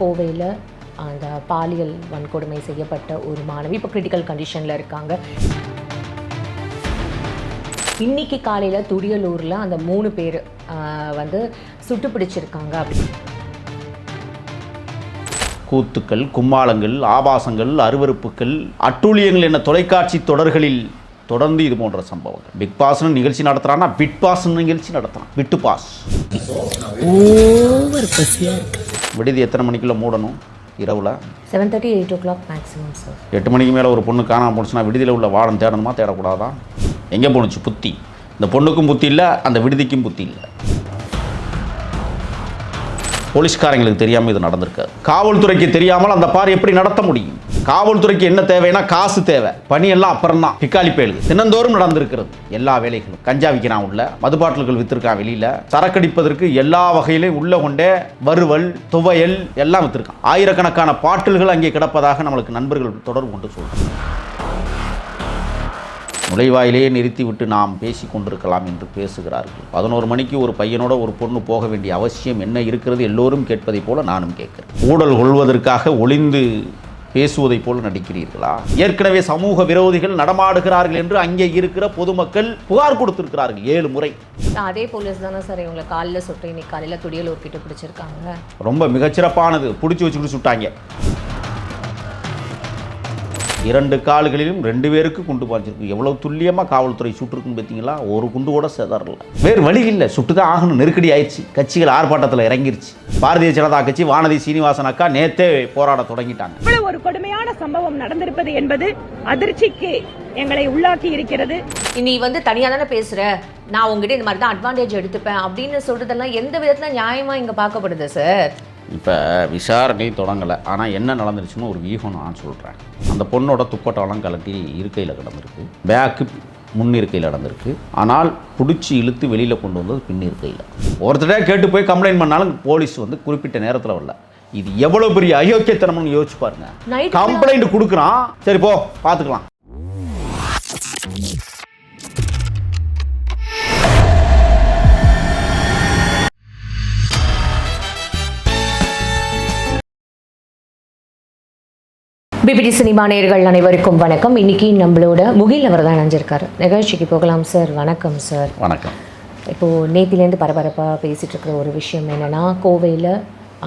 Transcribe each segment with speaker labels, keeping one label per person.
Speaker 1: கோவையில் அந்த பாலியல் வன்கொடுமை செய்யப்பட்ட ஒரு மாணவி இப்போ கிரிட்டிக்கல் கண்டிஷனில் இருக்காங்க. இன்னைக்கு காலையில் துடியலூரில் அந்த மூணு பேர் வந்து சுட்டு பிடிச்சிருக்காங்க அப்படி
Speaker 2: கூத்துக்கள் கும்மாளங்கள் ஆபாசங்கள் அருவருப்புகள் அட்டூழியங்கள் என தொலைக்காட்சி தொடர்களில் தொடர்ந்து இது போன்ற சம்பவங்கள். பிக் பாஸ்னு நிகழ்ச்சி நடத்துறான்னா பிட் பாஸ்னு நிகழ்ச்சி நடத்துறான். விட்டு பாஸ்.
Speaker 1: ஓவர் பசியாக இருக்கு.
Speaker 2: விடுதி எத்தனை மணிக்குள்ள மூடணும்? இரவில்?
Speaker 1: Seven thirty eight o'clock maximum sir
Speaker 2: எட்டு மணிக்கு மேலே ஒரு பொண்ணு காணாம போணுச்சுன்னா விடுதியில் உள்ள வார்டன் தேடணுமா? தேடக்கூடாதா? எங்கே போணுச்சு புத்தி? இந்த பொண்ணுக்கும் புத்தி இல்லை அந்த விடுதிக்கும் புத்தி இல்லை. போலீஸ்காரங்களுக்கு தெரியாமல் இது நடந்திருக்காது. காவல்துறைக்கு தெரியாமல் அந்த பார் எப்படி நடத்த முடியும்? காவல்துறைக்கு என்ன தேவைன்னா காசு தேவை. பணியெல்லாம் அப்புறம் தான். பிக்காலி பயலுது தினந்தோறும் நடந்திருக்கிறது. எல்லா வேலைகளும். கஞ்சா விற்கிறான் உள்ள. மதுபாட்டில்கள் வித்திருக்கான் வெளியில. சரக்கடிப்பதற்கு எல்லா வகையிலையும் உள்ள கொண்டே வறுவல் துவையல் எல்லாம் வித்திருக்கான். ஆயிரக்கணக்கான பாட்டில்கள் அங்கே கிடப்பதாக நம்மளுக்கு நண்பர்கள் தொடர்பு கொண்டு சொல்றாங்க. நுழைவாயிலேயே நிறுத்திவிட்டு நாம் பேசி கொண்டிருக்கலாம் என்று பேசுகிறார்கள். பதினோரு மணிக்கு ஒரு பையனோட ஒரு பொண்ணு போக வேண்டிய அவசியம் என்ன இருக்கிறது எல்லோரும் கேட்பதைப் போல நானும் கேட்கிறேன். ஊழல் கொள்வதற்காக ஒளிந்து பேசுவதைப் போல நடிக்கிறீர்களா? ஏற்கனவே சமூக விரோதிகள் நடமாடுகிறார்கள் என்று அங்கே இருக்கிற பொதுமக்கள் புகார் கொடுத்திருக்கிறார்கள் ஏழு முறை.
Speaker 1: அதே போலீஸ் தானே சார் இவங்களை காலையில் சுட்டு இன்னைக்கு காலையில் துடியலூர் கிட்ட பிடிச்சிருக்காங்க.
Speaker 2: ரொம்ப மிகச்சிறப்பானது. பிடிச்சி வச்சுக்கிட்டு சுட்டாங்க இரண்டு கால்களிலும் ரெண்டு பேருக்கு குண்டு பாய்ச்சிருக்கு. எவ்வளவு துல்லியமாக காவல்துறை சுட்டிருக்குன்னு பார்த்தீங்களா? ஒரு குண்டு கூட செதறல வேறு வழி இல்லை. சுட்டு தான் ஆகணும். நெருக்கடி ஆயிடுச்சு. கட்சிகள் ஆர்ப்பாட்டத்தில் இறங்கிருச்சு. பாரதிய ஜனதா கட்சி வானதி சீனிவாசன் அக்கா நேத்தே போராட தொடங்கிட்டாங்க.
Speaker 3: இவ்வளவு ஒரு கொடுமையான சம்பவம் நடந்திருப்பது என்பது அதிர்ச்சிக்கு எங்களை உள்ளாக்கி இருக்கிறது.
Speaker 1: நீ வந்து தனியாக தானே பேசுகிற நான் உங்ககிட்ட இந்த மாதிரி தான் அட்வான்டேஜ் எடுத்துப்பேன் அப்படின்னு சொல்கிறதெல்லாம் எந்த விதத்தில் நியாயமாக இங்கே பார்க்கப்படுது சார்
Speaker 2: இப்போ விசாரணை தொடங்கலை. ஆனால் என்ன நடந்துருச்சுன்னு ஒரு வியூகம் நான் சொல்கிறேன் அந்த பொண்ணோட துப்பட்டாலாம் கலட்டி இருக்கையில் கிடந்திருக்கு. பேக்கு முன் இருக்கையில் நடந்திருக்கு. ஆனால் பிடிச்சி இழுத்து வெளியில் கொண்டு வந்தது பின் இருக்கையில். ஒருத்தரே கேட்டு போய் கம்ப்ளைண்ட் பண்ணாலும் போலீஸ் வந்து குறிப்பிட்ட நேரத்தில் வரல. இது எவ்வளோ பெரிய அயோக்கியத்தனம்னு யோசிச்சு பாருங்க. கம்ப்ளைண்ட் கொடுக்குறான். சரி போ பார்த்துக்கலாம்
Speaker 1: பிபிடி சினிமா நேயர்கள் அனைவருக்கும் வணக்கம். இன்னைக்கு நம்மளோட முகில் அவர் தான் இணைஞ்சிருக்காரு நிகழ்ச்சிக்கு போகலாம் சார். வணக்கம் சார்.
Speaker 2: வணக்கம்.
Speaker 1: இப்போது நேத்திலேருந்து பரபரப்பாக பேசிகிட்டு இருக்கிற ஒரு விஷயம் என்னென்னா கோவையில்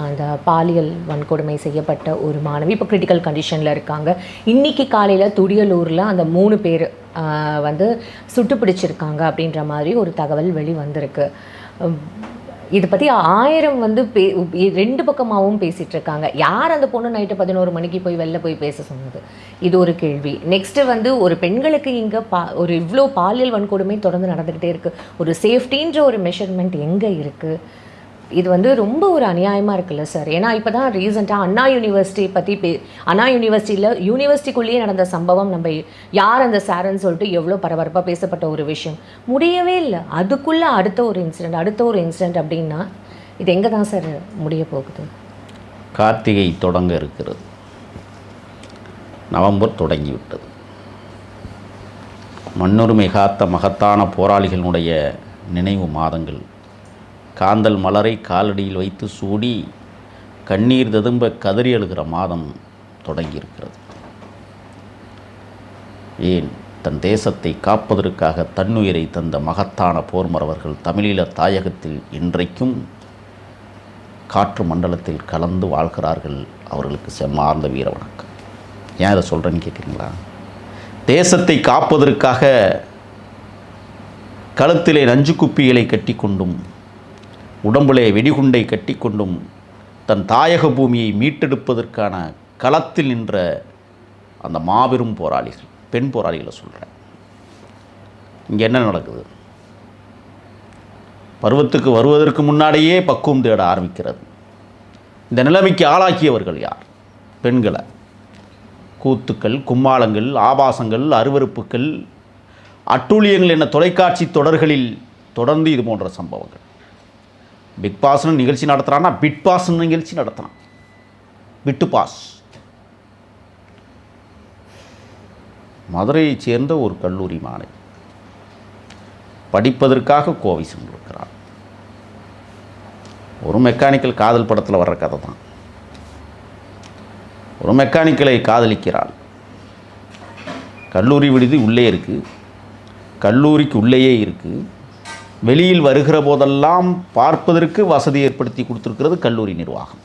Speaker 1: அந்த பாலியல் வன்கொடுமை செய்யப்பட்ட ஒரு மாணவி இப்போ கிரிட்டிக்கல் கண்டிஷனில் இருக்காங்க. இன்னைக்கு காலையில் துடியலூரில் அந்த மூணு பேர் வந்து சுட்டு பிடிச்சிருக்காங்க அப்படின்ற மாதிரி ஒரு தகவல் வெளி வந்திருக்கு இதை பற்றி ஆயிரம் வந்து பே ரெண்டு பக்கமாகவும் பேசிகிட்டு இருக்காங்க யார் அந்த பொண்ணு நைட்டு பதினோரு மணிக்கு போய் வெளில போய் பேச சொன்னது? இது ஒரு கேள்வி. நெக்ஸ்ட்டு வந்து ஒரு பெண்களுக்கு இங்கே பா ஒரு இவ்வளோ பாலியல் வன்கொடுமை தொடர்ந்து நடந்துக்கிட்டே இருக்குது ஒரு சேஃப்டின்ற ஒரு மெஷர்மெண்ட் எங்கே இருக்குது இது வந்து ரொம்ப ஒரு அநியாயமாக இருக்குல்ல சார் ஏன்னா இப்போ தான் ரீசெண்டாக அண்ணா யூனிவர்சிட்டி பற்றி பே அண்ணா யூனிவர்சிட்டியில் யூனிவர்சிட்டிக்குள்ளேயே நடந்த சம்பவம் நம்ம யார் அந்த சாருன்னு சொல்லிட்டு எவ்வளோ பரபரப்பாக பேசப்பட்ட ஒரு விஷயம்? முடியவே இல்லை. அதுக்குள்ளே அடுத்த ஒரு இன்சிடெண்ட் அடுத்த ஒரு இன்சிடெண்ட் அப்படின்னா இது எங்கே தான் சார் முடிய போகுது?
Speaker 2: கார்த்திகை தொடங்க இருக்கிறது. நவம்பர் தொடங்கிவிட்டது. மண்ணுரிமை காத்த மகத்தான போராளிகளுடைய நினைவு மாதங்கள் காந்தல் மலரை காலடியில் வைத்து சூடி கண்ணீர் ததும்ப கதறி எழுகிற மாதம் தொடங்கியிருக்கிறது. ஏன் தன் தேசத்தை காப்பதற்காக தன்னுயிரை தந்த மகத்தான போர்மறவர்கள் தமிழீழ தாயகத்தில் இன்றைக்கும் காற்று மண்டலத்தில் கலந்து வாழ்கிறார்கள் அவர்களுக்கு செம்மார்ந்த வீர வணக்கம். ஏன் இதை சொல்கிறேன்னு கேட்குறீங்களா? தேசத்தை காப்பதற்காக கழுத்திலே நஞ்சு குப்பிகளை கட்டிக்கொண்டும் உடம்பிலே வெடிகுண்டை கட்டிக்கொண்டும் தன் தாயக பூமியை மீட்டெடுப்பதற்கான களத்தில் நின்ற அந்த மாபெரும் போராளிகள் பெண் போராளிகளை சொல்கிறேன் இங்கே என்ன நடக்குது? பருவத்துக்கு வருவதற்கு முன்னாடியே பக்குவம் தேட ஆரம்பிக்கிறது. இந்த நிலைமைக்கு ஆளாக்கியவர்கள் யார்? பெண்களை. கூத்துக்கள் கும்மாளங்கள் ஆபாசங்கள் அருவறுப்புகள் அட்டூழியங்கள் என தொலைக்காட்சி தொடர்களில் தொடர்ந்து இது போன்ற சம்பவங்கள். பிக் பாஸ்னு நிகழ்ச்சி நடத்துகிறான்னா பிட் பாஸ்னு நிகழ்ச்சி நடத்துகிறான் விட்டு பாஸ் மதுரையைச் சேர்ந்த ஒரு கல்லூரி மாணவி படிப்பதற்காக கோவை சென்றிருக்கிறார் ஒரு மெக்கானிக்கல் காதல் படத்தில் வர்ற கதை தான். ஒரு மெக்கானிக்கலை காதலிக்கிறாள். கல்லூரி விடுதி உள்ளே இருக்குது கல்லூரிக்கு உள்ளேயே இருக்குது வெளியில் வருகிற போதெல்லாம் பார்ப்பதற்கு வசதி ஏற்படுத்தி கொடுத்துருக்கிறது கல்லூரி நிர்வாகம்.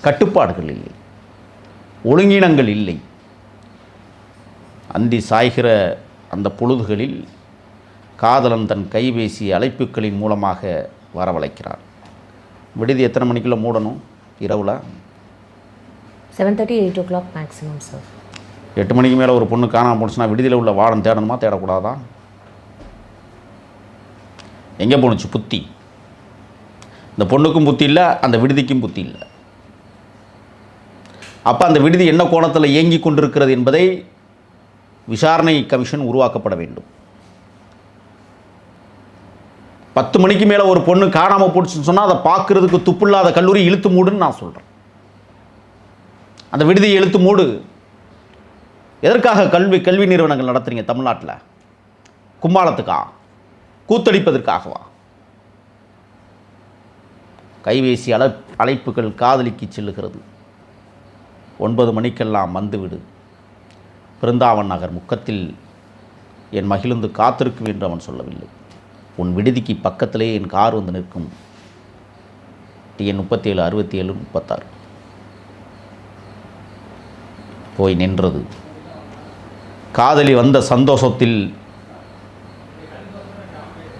Speaker 2: கட்டுப்பாடுகள் இல்லை. ஒழுங்கினங்கள் இல்லை. அந்தி சாய்கிற அந்த பொழுதுகளில் காதலன் தன் கைபேசி அழைப்புகளின் மூலமாக வரவழைக்கிறான். விடுதி எத்தனை மணிக்குள்ள மூடணும்? இரவில்?
Speaker 1: Seven thirty eight o'clock maximum sir
Speaker 2: எட்டு மணிக்கு மேலே ஒரு பொண்ணு காணாமல் போணுச்சுன்னா விடுதியில் உள்ள வார்டன் தேடணுமா? தேடக்கூடாதா? எங்கே போணுச்சு? புத்தி. இந்த பொண்ணுக்கும் புத்தி இல்லை அந்த விடுதிக்கும் புத்தி இல்லை. அப்போ அந்த விடுதி என்ன கோணத்தில் இயங்கி கொண்டிருக்கிறது என்பதை விசாரணை கமிஷன் உருவாக்கப்பட வேண்டும். பத்து மணிக்கு மேலே ஒரு பொண்ணு காணாமல் போச்சுன்னு சொன்னால் அதை பார்க்குறதுக்கு துப்புள்ளாத கல்லூரி இழுத்து மூடுன்னு நான் சொல்கிறேன் அந்த விடுதியை இழுத்து மூடு. எதற்காக கல்வி கல்வி நிறுவனங்கள் நடத்துறீங்க தமிழ்நாட்டில்? கும்பாலத்துக்கா? கூத்தடிப்பதற்காகவா? கைபேசி அழை அழைப்புகள் காதலிக்கு செல்லுகிறது. ஒன்பது மணிக்கெல்லாம் வந்துவிடு. பிருந்தாவன் நகர் முக்கத்தில் என் மகிழ்ந்து காத்திருக்கும் என்று அவன் சொல்லவில்லை. உன் விடுதிக்கு பக்கத்திலே என் கார் வந்து நிற்கும். டிஎன் முப்பத்தி ஏழு அறுபத்தி ஏழு முப்பத்தாறு. போய் நின்றது. காதலி வந்த சந்தோஷத்தில்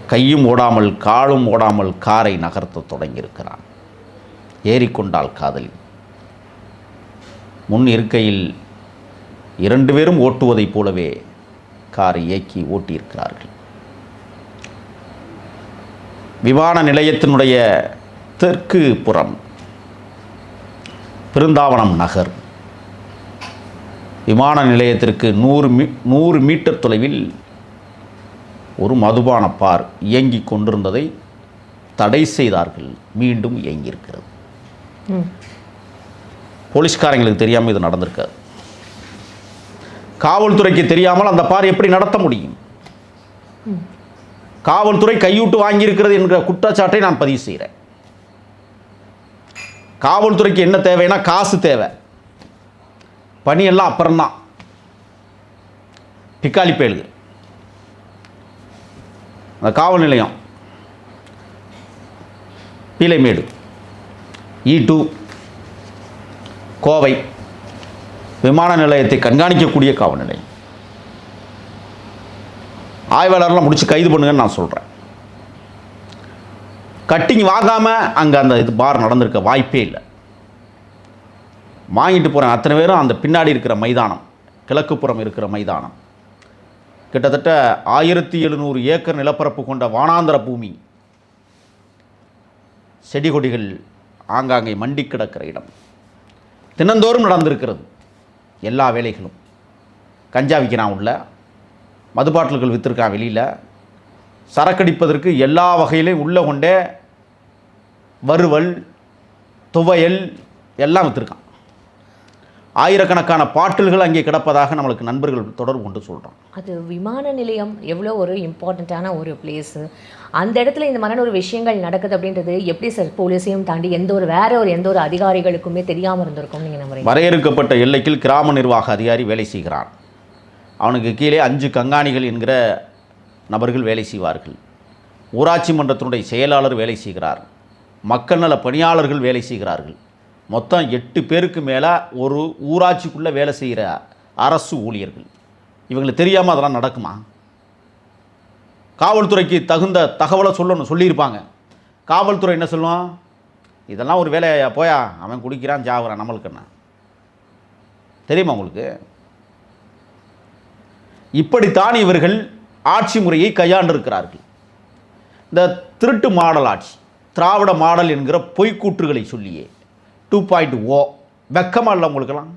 Speaker 2: கையும் ஓடாமல் காலும் ஓடாமல் காரை நகர்த்த தொடங்கியிருக்கிறான். ஏறிக்கொண்டாள் காதலி. முன் இருக்கையில் இரண்டு பேரும் ஓட்டுவதைப் போலவே காரை இயக்கி ஓட்டியிருக்கிறார்கள். விமான நிலையத்தினுடைய தெற்கு புறம் பிருந்தாவனம் நகர். விமான நிலையத்திற்கு நூறு மீ நூறு மீட்டர் தொலைவில் ஒரு மதுபான பார் இயங்கிக் கொண்டிருந்ததை தடை செய்தார்கள். மீண்டும் இயங்கியிருக்கிறது. போலீஸ்காரங்களுக்கு தெரியாமல் இது நடந்திருக்காது. காவல்துறைக்கு தெரியாமல் அந்த பார் எப்படி நடத்த முடியும்? காவல்துறை கையூட்டு வாங்கியிருக்கிறது என்கிற குற்றச்சாட்டை நான் பதிவு செய்கிறேன் காவல்துறைக்கு என்ன தேவைன்னா காசு தேவை. பணியெல்லாம் அப்புறம்தான். பிக்காளி பயலுக்கு அந்த காவல் நிலையம். பீலைமேடு. E two. கோவை. விமான நிலையத்தை கண்காணிக்கக்கூடிய காவல் நிலையம். ஆய்வாளர்லாம் முடிச்சு கைது பண்ணுங்கன்னு நான் சொல்கிறேன் கட்டிங் வாங்காமல் அங்கே அந்த இது பார் நடந்திருக்க வாய்ப்பே இல்லை. வாங்கிட்டு போகிறேன் அத்தனை பேரும் அந்த பின்னாடி இருக்கிற மைதானம் கிழக்குப்புறம் இருக்கிற மைதானம். கிட்டத்தட்ட ஆயிரத்தி எழுநூறு ஏக்கர் நிலப்பரப்பு கொண்ட வானாந்தர பூமி. செடி கொடிகள் ஆங்காங்கே மண்டி கிடக்கிற இடம். தினந்தோறும் நடந்திருக்கிறது. எல்லா வேலைகளும். கஞ்சா விற்கிறான் உள்ள மதுபாட்டில்கள் விற்றுருக்கான் வெளியில். சரக்கடிப்பதற்கு எல்லா வகையிலையும் உள்ளே கொண்டே வறுவல் துவையல் எல்லாம் விற்றுருக்கான் ஆயிரக்கணக்கான பாட்டில்கள் அங்கே கிடப்பதாக நம்மளுக்கு நண்பர்கள் தொடர்பு கொண்டு சொல்கிறோம்
Speaker 1: அது விமான நிலையம் எவ்வளோ ஒரு இம்பார்ட்டண்ட்டான ஒரு பிளேஸு அந்த இடத்துல இந்த மாதிரியான ஒரு விஷயங்கள் நடக்குது அப்படின்றது எப்படி சார் போலீஸையும் தாண்டி எந்த ஒரு வேற ஒரு எந்த ஒரு அதிகாரிகளுக்குமே தெரியாமல் இருந்திருக்கும் நீங்கள் நம்புறீங்க?
Speaker 2: வரையறுக்கப்பட்ட எல்லைக்குள் கிராம நிர்வாக அதிகாரி வேலை செய்கிறான் அவனுக்கு கீழே அஞ்சு கங்காணிகள் என்கிற நபர்கள் வேலை செய்வார்கள். ஊராட்சி மன்றத்தினுடைய செயலாளர் வேலை செய்கிறார். மக்கள் நல பணியாளர்கள் வேலை செய்கிறார்கள். மொத்தம் எட்டு பேருக்கு மேலே ஒரு ஊராட்சிக்குள்ளே வேலை செய்கிற அரசு ஊழியர்கள். இவங்களுக்கு தெரியாமல் அதெல்லாம் நடக்குமா? காவல்துறைக்கு தகுந்த தகவலை சொல்லணும் சொல்லியிருப்பாங்க. காவல்துறை என்ன சொல்லுவான் இதெல்லாம் ஒரு வேலையா? போயா? அவன் குடிக்கிறான் ஜாவுறான் நம்மளுக்கு என்ன? தெரியுமா உங்களுக்கு? இப்படித்தான் இவர்கள் ஆட்சி முறையை கையாண்டிருக்கிறார்கள். இந்த திருட்டு மாடல் ஆட்சி திராவிட மாடல் என்கிற பொய்க்கூற்றுகளை சொல்லியே. Two point oh oh. வெக்கமாக இல்லை உங்களுக்கெல்லாம்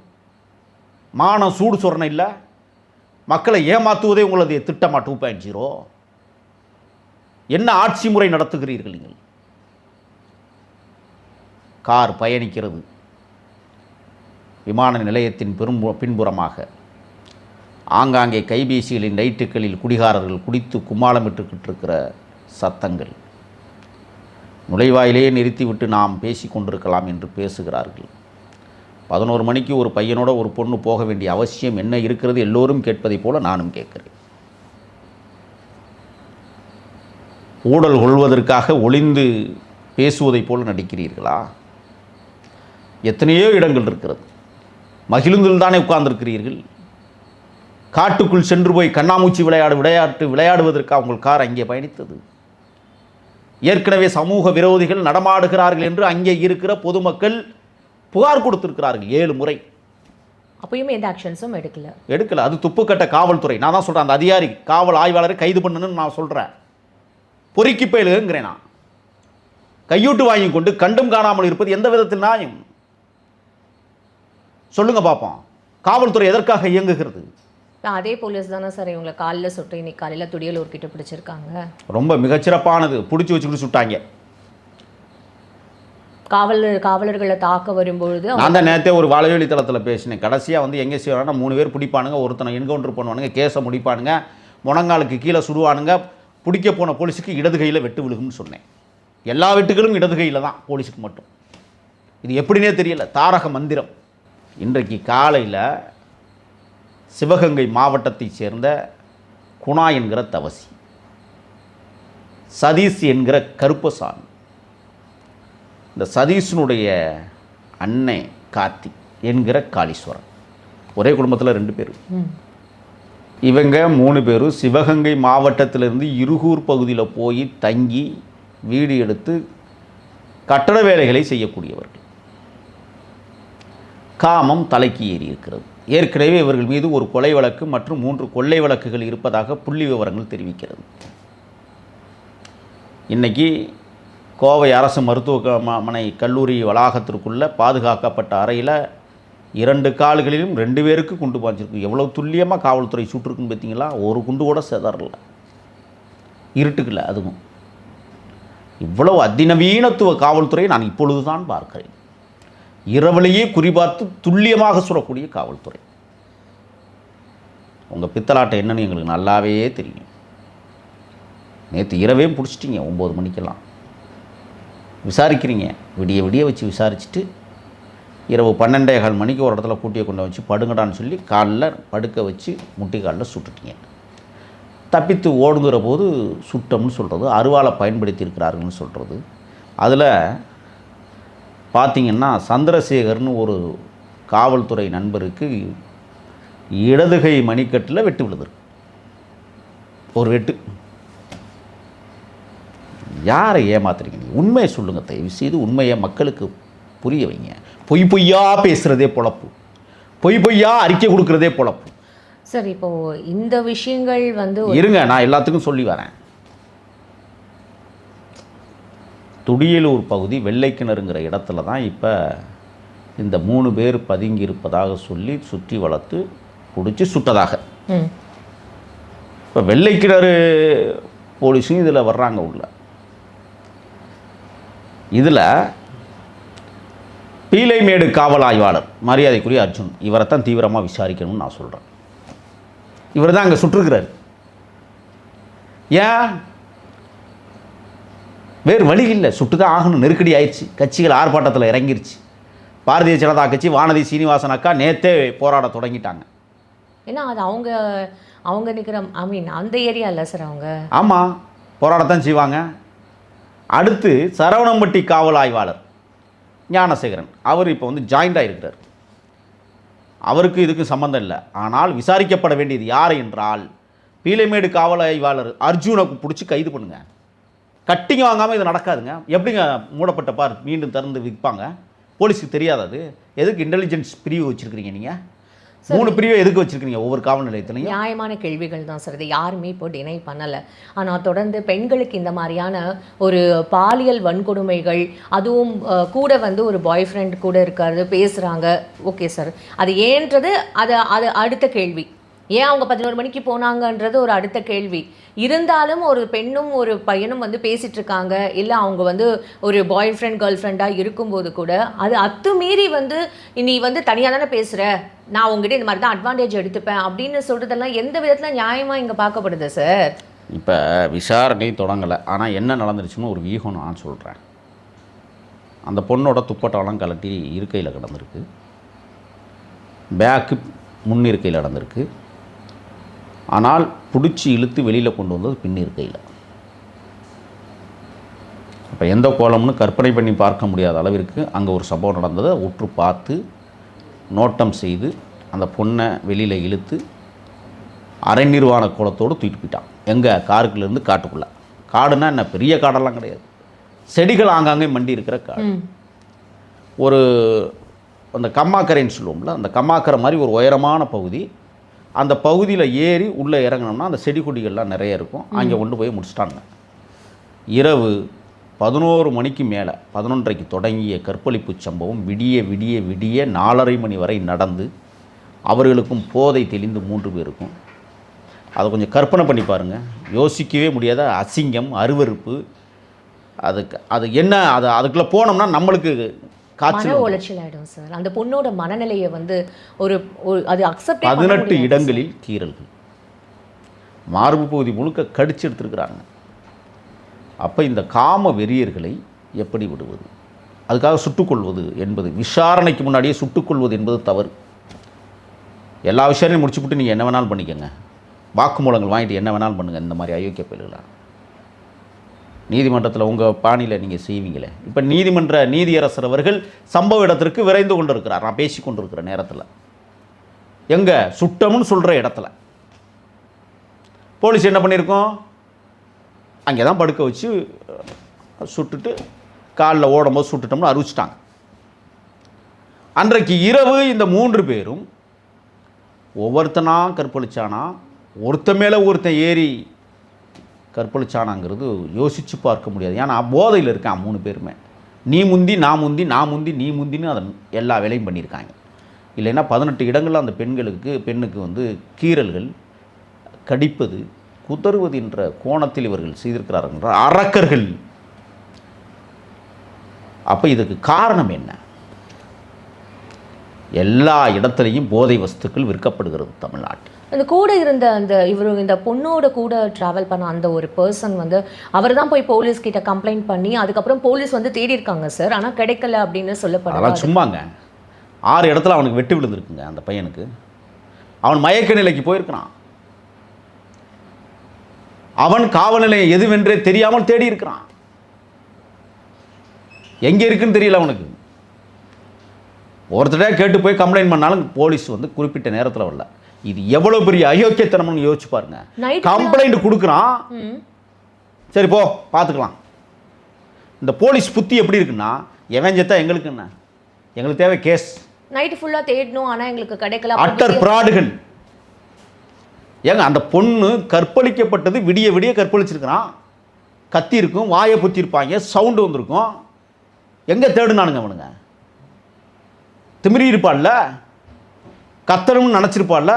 Speaker 2: மானம் சூடு சொரணை இல்லை. மக்களை ஏமாற்றுவதே உங்களது திட்டமாக டூ பாயிண்ட் ஜீரோ oh? என்ன ஆட்சி முறை நடத்துகிறீர்கள் நீங்கள்? கார் பயணிக்கிறது. விமான நிலையத்தின் பெரும் பின்புறமாக. ஆங்காங்கே கைபேசிகளின் லைட்டுகளில் குடிகாரர்கள் குடித்து கும்மாளமிட்டுக்கிட்டு இருக்கிற சத்தங்கள். நுழைவாயிலேயே நிறுத்திவிட்டு நாம் பேசி கொண்டிருக்கலாம் என்று பேசுகிறார்கள். பதினோரு மணிக்கு ஒரு பையனோட ஒரு பொண்ணு போக வேண்டிய அவசியம் என்ன இருக்கிறது எல்லோரும் கேட்பதைப் போல நானும் கேட்கிறேன். ஊழல் கொள்வதற்காக ஒளிந்து பேசுவதைப் போல் நடிக்கிறீர்களா? எத்தனையோ இடங்கள் இருக்கிறது. மகிழுந்தில் தானே உட்கார்ந்திருக்கிறீர்கள். காட்டுக்குள் சென்று போய் கண்ணாமூச்சி விளையாடு விளையாட்டு விளையாடுவதற்காக உங்கள் கார் அங்கே பயணித்தது? ஏற்கனவே சமூக விரோதிகள் நடமாடுகிறார்கள் என்று அங்கே இருக்கிற பொதுமக்கள் புகார் கொடுத்திருக்கிறார்கள் ஏழு முறை.
Speaker 1: அப்பயுமே எந்த ஆக்ஷன்ஸும் எடுக்கல.
Speaker 2: எடுக்கல. அது துப்புக்கட்ட காவல்துறை. நான் தான் சொல்கிறேன் அந்த அதிகாரி காவல் ஆய்வாளரை கைது பண்ணணும்னு நான் சொல்கிறேன் பொறுக்கி பயிலுங்கிறேன் நான். கையூட்டு வாங்கி கொண்டு கண்டும் காணாமல் இருப்பது எந்த விதத்தில் நியாயம்? சொல்லுங்க பார்ப்போம் காவல்துறை எதற்காக இயங்குகிறது?
Speaker 1: இப்ப அதே போலீஸ் தானே சார் இவங்களை காலில் சுட்டு இன்னைக்கு காலையில் துடியலூர் கிட்ட பிடிச்சிருக்காங்க.
Speaker 2: ரொம்ப மிகச்சிறப்பானது. பிடிச்சி வச்சுக்கிட்டு சுட்டாங்க.
Speaker 1: காவலர் காவலர்களை தாக்க வரும்பொழுது
Speaker 2: நான் தான் நேற்றே ஒரு வலைவெளி தளத்தில் பேசினேன். கடைசியாக வந்து எங்கே செய்வாங்கன்னா மூணு பேர் பிடிப்பானுங்க ஒருத்தனை என்கவுண்டர் பண்ணுவானுங்க கேஸை முடிப்பானுங்க முழங்காலுக்கு கீழே சுடுவானுங்க பிடிக்க போன போலீஸுக்கு இடது கையில் வெட்டு விழுகும்னு சொன்னேன். எல்லா வெட்டுகளும் இடது கையில் தான் போலீஸுக்கு மட்டும். இது எப்படினே தெரியல. தாரக மந்திரம். இன்றைக்கு காலையில் சிவகங்கை மாவட்டத்தைச் சேர்ந்த குணா என்கிற தவசி சதீஷ் என்கிற கருப்பசாமி. இந்த சதீஷனுடைய அன்னை கார்த்தி என்கிற காளீஸ்வரன். ஒரே குடும்பத்தில் ரெண்டு பேர். இவங்க மூணு பேரும் சிவகங்கை மாவட்டத்திலிருந்து இருகூர் பகுதியில் போய் தங்கி வீடு எடுத்து கட்டட வேலைகளை செய்யக்கூடியவர்கள். காமம் தலைக்கு ஏறி இருக்கிறது. ஏற்கனவே இவர்கள் மீது ஒரு கொலை வழக்கு மற்றும் மூன்று கொள்ளை வழக்குகள் இருப்பதாக புள்ளி விவரங்கள் தெரிவிக்கிறது. இன்னைக்கு கோவை அரசு மருத்துவமனை கல்லூரி வளாகத்திற்குள்ளே பாதுகாக்கப்பட்ட அறையில் இரண்டு கால்களிலும் ரெண்டு பேருக்கு குண்டு பாய்ச்சிருக்கு. எவ்வளோ துல்லியமாக காவல்துறை சுட்டிருக்குன்னு பார்த்தீங்களா? ஒரு குண்டு கூட செதறல. இருட்டுக்கல அதுவும். இவ்வளவு அதிநவீனத்துவ காவல்துறையை நான் இப்பொழுது தான் பார்க்கிறேன். இரவிலேயே குறிபார்த்து துல்லியமாக சொல்லக்கூடிய காவல்துறை. உங்கள் பித்தலாட்டம் என்னன்னு எங்களுக்கு நல்லாவே தெரியும். நேற்று இரவே பிடிச்சிட்டிங்க ஒம்பது மணிக்கெல்லாம். விசாரிக்கிறீங்க விடிய விடிய வச்சு விசாரிச்சுட்டு இரவு பன்னெண்டே கால் மணிக்கு ஒரு இடத்துல கூட்டியை கொண்டு வச்சு படுங்கடான்னு சொல்லி காலில் படுக்க வச்சு முட்டி காலில் சுட்டுட்டீங்க. தப்பித்து ஓடுங்கிற போது சுட்டம்னு சொல்கிறது அருவாளை பயன்படுத்தியிருக்கிறார்கள்னு சொல்கிறது அதில் பார்த்தீங்கன்னா சந்திரசேகர்னு ஒரு காவல்துறை நண்பருக்கு இடதுகை மணிக்கட்டில் வெட்டு விழுது ஒரு வெட்டு. யாரை ஏமாத்துறீங்க? உண்மையை சொல்லுங்கள் தயவு செய்து உண்மையை மக்களுக்கு புரிய வைங்க. பொய் பொய்யா பேசுகிறதே பொழப்பு. பொய் பொய்யா அறிக்கை கொடுக்குறதே பொழப்பு.
Speaker 1: சார் இப்போ இந்த விஷயங்கள் வந்து
Speaker 2: இருங்க நான் எல்லாத்துக்கும் சொல்லி வரேன். துடியலூர் பகுதி வெள்ளைக்கிணறுங்கிற இடத்துல தான் இப்போ இந்த மூணு பேர் பதுங்கி இருப்பதாக சொல்லி சுற்றி வளர்த்து பிடிச்சி சுட்டதாக. இப்போ வெள்ளைக்கிணறு போலீஸும் இதில் வர்றாங்க உள்ள. இதில் பீலைமேடு காவல் ஆய்வாளர் மரியாதைக்குரிய அர்ஜுன் இவரைத்தான் தீவிரமாக விசாரிக்கணும்னு நான் சொல்கிறேன். இவர் தான் அங்கே சுட்டிருக்கிறார். ஏன்? வேறு வழி இல்லை. சுட்டு தான் ஆகணும். நெருக்கடி ஆயிடுச்சு. கட்சிகள் ஆர்ப்பாட்டத்தில் இறங்கிருச்சு. பாரதிய ஜனதா கட்சி வானதி சீனிவாசன் அக்கா நேத்தே போராட தொடங்கிட்டாங்க.
Speaker 1: ஏன்னா அது அவங்க அவங்க நிற்கிற ஐ மீன் அந்த ஏரியா இல்லை சார் அவங்க.
Speaker 2: ஆமாம் போராடத்தான் செய்வாங்க. அடுத்து சரவணம்பட்டி காவல் ஆய்வாளர் ஞானசேகரன். அவர் இப்போ வந்து ஜாயிண்ட் ஆகிருக்கிறார் அவருக்கு இதுக்கு சம்மந்தம் இல்லை. ஆனால் விசாரிக்கப்பட வேண்டியது யார் என்றால் பீலைமேடு காவல் ஆய்வாளர் அர்ஜுனை பிடிச்சி கைது பண்ணுங்க. கட்டிங்க வாங்காமல் இது நடக்காதுங்க. எப்படிங்க மூடப்பட்ட பார் மீண்டும் திறந்து விற்பாங்க? போலீஸுக்கு தெரியாது அது. எதுக்கு இன்டெலிஜென்ஸ் பிரிவு வச்சுருக்கிறீங்க நீங்கள் மூணு பிரிவை எதுக்கு வச்சுருக்கீங்க ஒவ்வொரு காவல் நிலையத்துலையும்?
Speaker 1: நியாயமான கேள்விகள் தான் சார். இது யாருமே இப்போ டினை பண்ணலை. ஆனால் தொடர்ந்து பெண்களுக்கு இந்த மாதிரியான ஒரு பாலியல் வன்கொடுமைகள் அதுவும் கூட வந்து ஒரு பாய் ஃப்ரெண்ட் கூட இருக்காரு பேசுகிறாங்க ஓகே சார். அது ஏன்றது? அது அது அடுத்த கேள்வி. ஏன் அவங்க பதினோரு மணிக்கு போனாங்கன்றது ஒரு அடுத்த கேள்வி. இருந்தாலும் ஒரு பெண்ணும் ஒரு பையனும் வந்து பேசிகிட்டு இருக்காங்க. இல்லை அவங்க வந்து ஒரு பாய் ஃப்ரெண்ட் கேர்ள் ஃப்ரெண்டாக இருக்கும்போது கூட அது அத்துமீறி வந்து நீ வந்து தனியாக தானே பேசுகிற நான் உங்ககிட்ட இந்த மாதிரி தான் அட்வான்டேஜ் எடுத்துப்பேன். அப்படின்னு சொல்கிறதெல்லாம் எந்த விதத்தில் நியாயமாக இங்கே பார்க்கப்படுது சார்
Speaker 2: இப்போ விசாரணை தொடங்கலை. ஆனால் என்ன நடந்துருச்சுன்னு ஒரு வியூகம் நான் சொல்கிறேன் அந்த பொண்ணோட துப்பட்டாலாம் கலட்டி இருக்கையில் கிடந்திருக்கு. பேக்கு முன்னிருக்கையில் நடந்திருக்கு ஆனால் பிடிச்சி இழுத்து வெளியில் கொண்டு வந்தது பின்னிருக்கையில் அப்போ எந்த கோலம்னு கற்பனை பண்ணி பார்க்க முடியாத அளவிற்கு அங்கே ஒரு சம்பவம் நடந்ததை உற்று பார்த்து நோட்டம் செய்து அந்த பொண்ணை வெளியில் இழுத்து அரை நிர்வாண கோலத்தோடு தூக்கிட்டு போயிட்டான். எங்கே? காருக்குலேருந்து காட்டுக்குள்ளே. காடுனா என்ன? பெரிய காடெல்லாம் கிடையாது. செடிகள் ஆங்காங்கே மண்டி இருக்கிற காடு. ஒரு அந்த கம்மாக்கரைன்னு சொல்லுவோம்ல அந்த கம்மாக்கரை மாதிரி ஒரு உயரமான பகுதி அந்த பகுதியில் ஏறி உள்ளே இறங்கினோம்னா அந்த செடி கொடிகள்லாம் நிறைய இருக்கும். அங்கே கொண்டு போய் முடிச்சிட்டாங்க. இரவு பதினோரு மணிக்கு மேலே பதினொன்றைக்கு தொடங்கிய கற்பழிப்பு சம்பவம் விடிய விடிய விடிய நாலரை மணி வரை நடந்து அவர்களுக்கும் போதை தெளிந்து மூன்று பேருக்கும். அதை கொஞ்சம் கற்பனை பண்ணி பாருங்கள் யோசிக்கவே முடியாத அசிங்கம் அருவருப்பு. அதுக்கு அது என்ன அது அதுக்குள்ளே போனோம்னா நம்மளுக்கு காய்ச்சல்.
Speaker 1: உளைச்சல் ஆயிடும் சார் அந்த பொண்ணோட மனநிலையை வந்து ஒரு அது அக்செப்ட்
Speaker 2: பதினெட்டு இடங்களில் கீறல்கள். மார்பு பகுதி முழுக்க கடிச்சு எடுத்திருக்கிறாங்க. அப்போ இந்த காம வெறியர்களை எப்படி விடுவது? அதுக்காக சுட்டுக்கொள்வது என்பது விசாரணைக்கு முன்னாடியே சுட்டுக்கொள்வது என்பது தவறு. எல்லா விஷயத்தையும் முடிச்சுப்புட்டு நீங்கள் என்ன வேணாலும் பண்ணிக்கங்க. வாக்குமூலங்கள் வாங்கிட்டு என்ன வேணாலும் பண்ணுங்கள் இந்த மாதிரி அயோக்கிய பயில்களா நீதிமன்றத்தில் உங்கள் பாணியில் நீங்கள் செய்வீங்களே. இப்போ நீதிமன்ற நீதியரசர் அவர்கள் சம்பவ இடத்திற்கு விரைந்து கொண்டிருக்கிறார். நான் பேசி கொண்டிருக்கிற நேரத்தில். எங்கே? சுட்டம்னு சொல்கிற இடத்துல. போலீஸ் என்ன பண்ணியிருக்கோம் அங்கே தான் படுக்க வச்சு சுட்டுட்டு காலில் ஓடும்போது சுட்டுட்டோம்னு அறிவிச்சிட்டாங்க. அன்றைக்கு இரவு இந்த மூன்று பேரும் ஒவ்வொருத்தனாக கற்பழிச்சானா ஒருத்த மேலே ஒருத்தன் ஏறி கற்பழிச்சானாங்கிறது யோசித்து பார்க்க முடியாது. ஏன்னா போதையில் இருக்கான் மூணு பேருமே. நீ முந்தி நான் முந்தி நான் முந்தி நீ முந்தின்னு அதை எல்லா வேலையும் பண்ணியிருக்காங்க. இல்லைன்னா பதினெட்டு இடங்களில் அந்த பெண்களுக்கு பெண்ணுக்கு வந்து கீறல்கள் கடிப்பது குதறுவது என்ற கோணத்தில் இவர்கள் செய்திருக்கிறார்கள் என்ற அரக்கர்கள். அப்போ இதுக்கு காரணம் என்ன? எல்லா இடத்துலையும் போதை வஸ்துக்கள் விற்கப்படுகிறது தமிழ்நாட்டில்.
Speaker 1: அந்த கூட இருந்த அந்த இவர் இந்த பொண்ணோட கூட ட்ராவல் பண்ண அந்த ஒரு பர்சன் வந்து அவர் தான் போய் போலீஸ் கிட்ட கம்ப்ளைண்ட் பண்ணி அதுக்கப்புறம் போலீஸ் வந்து தேடி இருக்காங்க சார் ஆனால் கிடைக்கல அப்படின்னு
Speaker 2: அதெல்லாம் சும்மாங்க. ஆறு இடத்துல அவனுக்கு வெட்டு விழுந்திருக்குங்க அந்த பையனுக்கு. அவன் மயக்க நிலைக்கு போயிருக்கிறான். அவன் காவல் நிலையம் எதுவென்றே தெரியாமல் தேடி இருக்கிறான் எங்கே இருக்குன்னு தெரியல அவனுக்கு. ஒருத்தரே கேட்டு போய் கம்ப்ளைண்ட் பண்ணாலும் போலீஸ் வந்து குறிப்பிட்ட நேரத்தில் வரல. இது எவ்வளோ பெரிய அயோக்கியத்தனம்னு யோசிச்சு பாருங்க. கம்ப்ளைண்ட் கொடுக்குறான். சரி போ பார்த்துக்கலாம் இந்த போலீஸ் புத்தி எப்படி இருக்குன்னா எவன் செத்தா எங்களுக்கு என்ன? எங்களுக்கு தேவை கேஸ்.
Speaker 1: நைட் ஃபுல்லா தேடணும் ஆனா எங்களுக்கு கிடைக்கல.
Speaker 2: அட்டர் பிராடுகள் ஏங்க அந்த பொண்ணு கற்பழிக்கப்பட்டது விடிய விடிய கற்பழிச்சிருக்கிறான். கத்தி இருக்கும் வாயை புத்திருப்பாங்க சவுண்டு வந்திருக்கும். எங்கே தேடுனானுங்க அவனுங்க? திமிரி இருப்பாள்ல கத்தணும்னு நினச்சிருப்பாள்ல?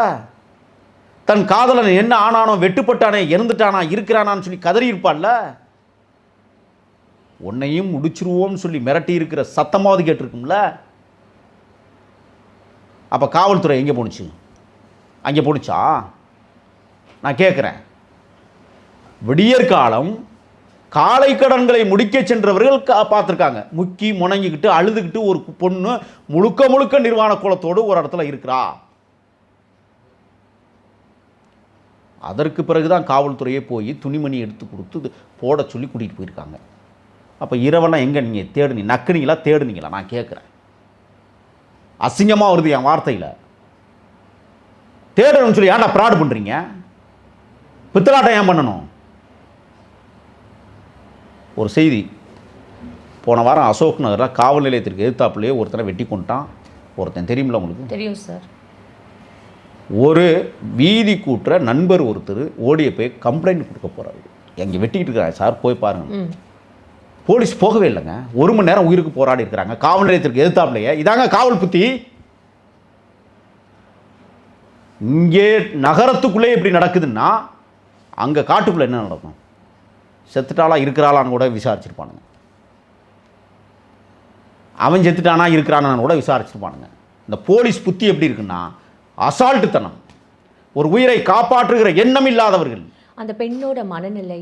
Speaker 2: தன் காதலன் என்ன ஆனானோ வெட்டுப்பட்டானே இறந்துட்டானா இருக்கிறானான்னு சொல்லி கதறியிருப்பாள்ல? உன்னையும் முடிச்சிருவோம்னு சொல்லி மிரட்டி இருக்கிற சத்தமாவது கேட்டிருக்கும்ல? அப்போ காவல்துறை எங்கே போணுச்சு? அங்கே போணுச்சா? நான் கேட்குறேன் விடியற்காலம் காலை கடன்களை முடிக்க சென்றவர்கள் பார்த்துருக்காங்க. முக்கி முணங்கிக்கிட்டு அழுதுகிட்டு ஒரு பொண்ணு முழுக்க முழுக்க நிர்வாண குலத்தோடு ஒரு இடத்துல இருக்கிறா. அதற்கு பிறகுதான் காவல்துறையே போய் துணிமணி எடுத்து கொடுத்து போட சொல்லி கூட்டிகிட்டு போயிருக்காங்க. அப்போ இரவெல்லாம் எங்கே நீங்கள் தேடுனீங்க நக்குனீங்களா தேடுனீங்களா? நான் கேட்குறேன் அசிங்கமாக வருது என் வார்த்தையில். தேடணும்னு சொல்லி ஏன்டா ப்ராடு பண்ணுறீங்க பித்தலாட்டம் ஏன் பண்ணணும்? ஒரு செய்தி. போன வாரம் அசோக் நகரில் காவல் நிலையத்திற்கு எதிர்த்தாப்புலேயே ஒருத்தனை வெட்டி கொண்டுட்டான் ஒருத்தன் தெரியுமில்ல உங்களுக்கு?
Speaker 1: தெரியும் சார்.
Speaker 2: ஒரு வீதி கூட்டுற நண்பர் ஒருத்தர் ஓடிய போய் கம்ப்ளைண்ட் கொடுக்க போகிறாரு எங்கே வெட்டிக்கிட்டு இருக்கிறாங்க சார் போய் பாருங்க. போலீஸ் போகவே இல்லைங்க. ஒரு மணி நேரம் உயிருக்கு போராடி இருக்கிறாங்க. காவல் நிலையத்திற்கு எதிர்த்தாப்புலையே. இதாங்க காவல் புத்தி. இங்கே நகரத்துக்குள்ளே இப்படி நடக்குதுன்னா அங்கே காட்டுக்குள்ளே என்ன நடக்கும்? செத்துட்டாளா இருக்கிறாளான்னு கூட விசாரிச்சிருப்பானுங்க. அவன் செத்துட்டானா இருக்கிறானான்னு கூட விசாரிச்சிருப்பானுங்க. இந்த போலீஸ் புத்தி எப்படி இருக்குன்னா அசால்ட்டுத்தனம். ஒரு உயிரை காப்பாற்றுகிற எண்ணம் இல்லாதவர்கள்.
Speaker 1: அந்த பெண்ணோட மனநிலை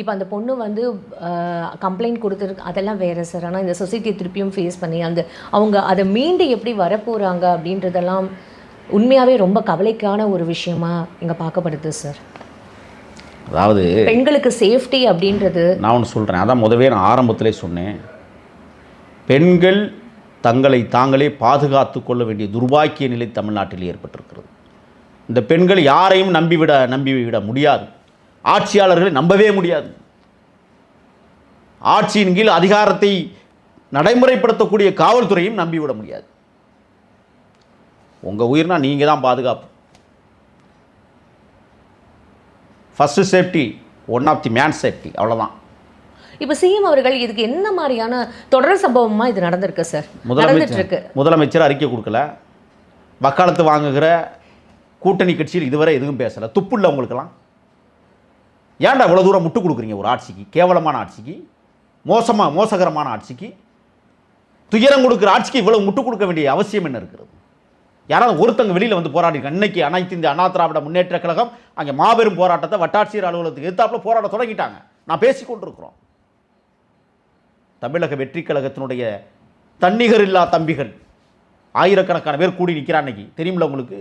Speaker 1: இப்போ அந்த பொண்ணு வந்து கம்ப்ளைண்ட் கொடுத்துருக்கு அதெல்லாம் வேறு சார் ஆனால் இந்த சொசைட்டியை திருப்பியும் ஃபேஸ் பண்ணி அந்த அவங்க அதை மீண்டு எப்படி வரப்போகிறாங்க அப்படின்றதெல்லாம் உண்மையாகவே ரொம்ப கவலைக்கான ஒரு விஷயமா இங்கே பார்க்கப்படுது சார்
Speaker 2: அதாவது
Speaker 1: பெண்களுக்கு சேஃப்டி அப்படின்றது
Speaker 2: நான் ஒன்று சொல்கிறேன் அதான் முதவே நான் ஆரம்பத்திலே சொன்னேன். பெண்கள் தங்களை தாங்களே பாதுகாத்து கொள்ள வேண்டிய துர்பாக்கிய நிலை தமிழ்நாட்டில் ஏற்பட்டிருக்கிறது. இந்த பெண்கள் யாரையும் நம்பிவிட நம்பிவிட முடியாது. ஆட்சியாளர்களை நம்பவே முடியாது. ஆட்சியின் கீழ் அதிகாரத்தை நடைமுறைப்படுத்தக்கூடிய காவல்துறையும் நம்பிவிட முடியாது. உங்கள் உயிர்னா நீங்கள் தான் பாதுகாப்பு. First safety one of the man safety அவ்வளோதான்
Speaker 1: இப்போ சிஎம் அவர்கள் இதுக்கு என்ன மாதிரியான தொடர் சம்பவமா இது நடந்திருக்கு சார் இருக்கு
Speaker 2: முதலமைச்சர் அறிக்கை கொடுக்கல. வக்காலத்து வாங்குகிற கூட்டணி கட்சியில் இதுவரை எதுவும் பேசலை. துப்புள்ள உங்களுக்கெல்லாம்? ஏன்டா இவ்வளோ தூரம் முட்டு கொடுக்குறீங்க ஒரு ஆட்சிக்கு? கேவலமான ஆட்சிக்கு? மோசமாக மோசகரமான ஆட்சிக்கு? துயரம் கொடுக்குற ஆட்சிக்கு இவ்வளவு முட்டு கொடுக்க வேண்டிய அவசியம் என்ன இருக்கிறது? யாராவது ஒருத்தங்க வெளியில் வந்து போராடிருக்காங்க. இன்னைக்கு அனைத்து இந்திய அண்ணா திராவிட முன்னேற்ற கழகம் அங்கே மாபெரும் போராட்டத்தை வட்டாட்சியர் அலுவலகத்துக்கு எதிர்த்தாப்புல போராட தொடங்கிட்டாங்க. நான் பேசிக் கொண்டிருக்கிறோம். தமிழக வெற்றி கழகத்தினுடைய தன்னிகர் இல்லா தம்பிகள் ஆயிரக்கணக்கான பேர் கூடி நிற்கிறான் அன்னைக்கு தெரியுமில்ல உங்களுக்கு?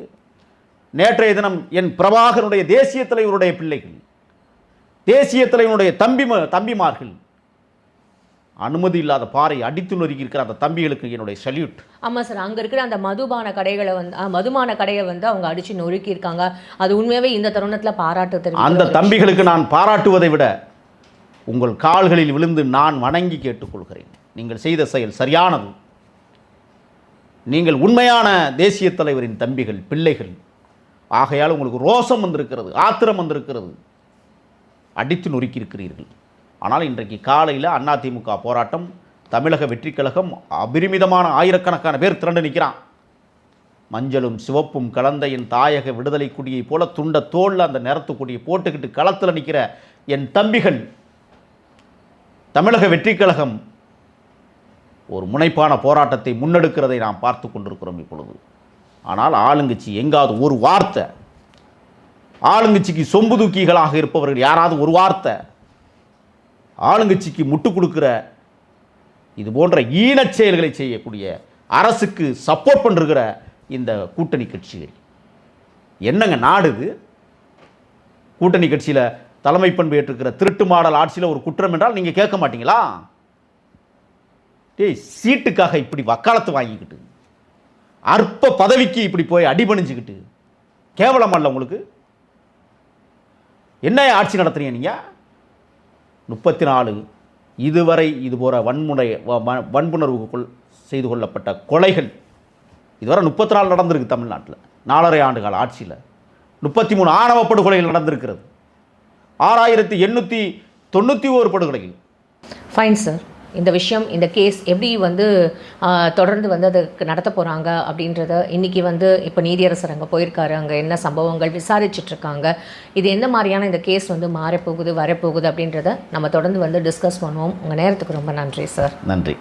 Speaker 2: நேற்றைய தினம் என் பிரபாகருடைய தேசிய தலைவருடைய பிள்ளைகள் தேசிய தலைவனுடைய தம்பி தம்பிமார்கள் அனுமதி இல்லாத பாறை அடித்து நொறுக்கி இருக்கிற அந்த தம்பிகளுக்கு என்னுடைய சல்யூட்
Speaker 1: ஆமா சார் அங்க இருக்கிற அந்த மதுபான கடைகளை வந்து ஆ, மதுபான கடையை வந்து அவங்க அடிச்சு நொறுக்கி இருக்காங்க அது உண்மையாவே இந்த தருணத்துல பாராட்டு
Speaker 2: அந்த தம்பிகளுக்கு நான் பாராட்டுவதை விட உங்கள் கால்களில் விழுந்து நான் வணங்கி கேட்டுக்கொள்கிறேன். நீங்கள் செய்த செயல் சரியானது. நீங்கள் உண்மையான தேசிய தலைவரின் தம்பிகள் பிள்ளைகள். ஆகையால் உங்களுக்கு ரோசம் வந்திருக்கிறது ஆத்திரம் வந்திருக்கிறது. அடித்து நொறுக்கியிருக்கிறீர்கள். ஆனால் இன்றைக்கு காலையில் அதிமுக போராட்டம் தமிழக வெற்றிக்கழகம் அபரிமிதமான ஆயிரக்கணக்கான பேர் திரண்டு நிற்கிறான். மஞ்சளும் சிவப்பும் கலந்த என் தாயக விடுதலை கொடியை போல துண்ட தோளில் அந்த நிறத்து கொடியை போட்டுக்கிட்டு களத்தில் நிற்கிற என் தம்பிகள் தமிழக வெற்றிக்கழகம் ஒரு முனைப்பான போராட்டத்தை முன்னெடுக்கிறதை நாம் பார்த்து கொண்டிருக்கிறோம் இப்பொழுது. ஆனால் ஆளுங்கட்சி எங்காவது ஒரு வார்த்தை ஆளுங்கட்சிக்கு சொம்பு தூக்கிகளாக இருப்பவர்கள் யாராவது ஒரு வார்த்தை ஆளுங்கட்சிக்கு முட்டு கொடுக்குற இது போன்ற ஈனச் செயல்களை செய்யக்கூடிய அரசுக்கு சப்போர்ட் பண்ணிருக்கிற இந்த கூட்டணி கட்சிகள். என்னங்க நாடு இது? கூட்டணி கட்சியில் தலைமை பண்பு ஏற்றுக்கிற திருட்டு மாடல் ஆட்சியில் ஒரு குற்றம் என்றால் நீங்கள் கேட்க மாட்டீங்களா? டேய் சீட்டுக்காக இப்படி வக்காலத்து வாங்கிக்கிட்டு அற்ப பதவிக்கு இப்படி போய் அடிபணிஞ்சுக்கிட்டு கேவலமல்ல உங்களுக்கு? என்ன ஆட்சி நடத்துறீங்க நீங்கள் முப்பத்தி நாலு இதுவரை இது போற வன்முறை வ- வ- வன்புணர்வுக்குள் செய்து கொள்ளப்பட்ட கொலைகள். இதுவரை முப்பத்தி நாலு நடந்திருக்கு தமிழ்நாட்டில். நாலரை ஆண்டு கால ஆட்சியில். முப்பத்தி மூணு ஆணவ படுகொலைகள் நடந்திருக்கிறது. ஆறாயிரத்தி எண்ணூற்றி தொண்ணூற்றி ஓரு படுகொலைகள்.
Speaker 1: ஃபைன் சார் இந்த விஷயம் இந்த கேஸ் எப்படி வந்து தொடர்ந்து வந்து அதுக்கு நடத்த போகிறாங்க அப்படின்றத இன்றைக்கி வந்து இப்போ நீதியரசர் அங்கே போயிருக்காரு. அங்கே என்ன சம்பவங்கள் விசாரிச்சிட்ருக்காங்க இது எந்த மாதிரியான இந்த கேஸ் வந்து மாறப்போகுது வரப்போகுது அப்படின்றத நம்ம தொடர்ந்து வந்து டிஸ்கஸ் பண்ணுவோம். உங்கள் நேரத்துக்கு ரொம்ப நன்றி சார்
Speaker 2: நன்றி.